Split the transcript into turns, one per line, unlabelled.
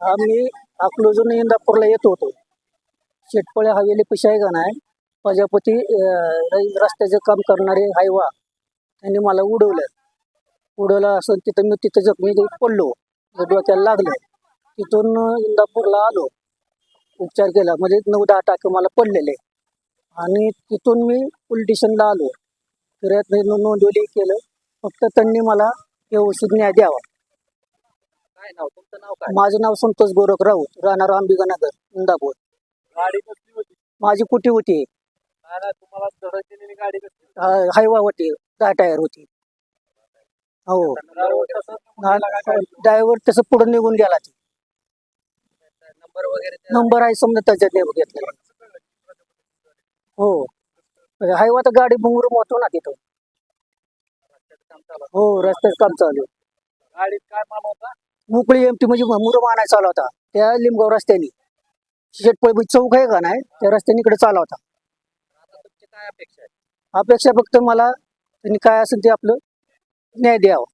हा मी अकलूजून इंदापूरला येत होतो. शेटपळे हवेली पिशा आहे. का नाही प्रजापती रस्त्याचं काम करणारे हायवा. त्यांनी मला उडवलं. उडवलं असं तिथं मी तिथं जखमी पडलो. डोक्याला लागलं. तिथून इंदापूरला आलो. उपचार केला. म्हणजे नऊ दहा टाके मला पडलेले. आणि तिथून मी पोलीस स्टेशनला आलो. फिर्यात नोंदवली केलं. फक्त त्यांनी मला व्यवस्थित न्याय द्यावा.
काय नाव? तुमचं नाव काय?
माझं नाव संतोष गोरख राऊत राहणार अंबिकानगर इंदापूर.
गाडी कसली होती?
माझी कुटी होती?
काय नाही तुम्हाला धडक केलेली गाडी कसली
हा- हायवा होती दहा टायर होती. हो. ड्रायव्हर तसं पुढे निघून गेला ते.
नंबर वगैरे
नंबर आहे समजा त्याच्यात नाही घेतलेला हो. हायवा तर गाडी बुंगरून होतो ना तिथं.
काम चालू
हो रस्त्याचं काम चालू आहे.
गाडीत काय माल होता?
मोकळी एमटी म्हणजे मुरम आणायचा चालू होता. त्या लिंबगाव रस्त्याने. शेटपळ चौक आहे का नाही त्या रस्त्याने इकडे चालू होता.
आता तुमची काय अपेक्षा आहे?
अपेक्षा फक्त मला त्यांनी काय असेल ते आपलं न्याय द्यावा.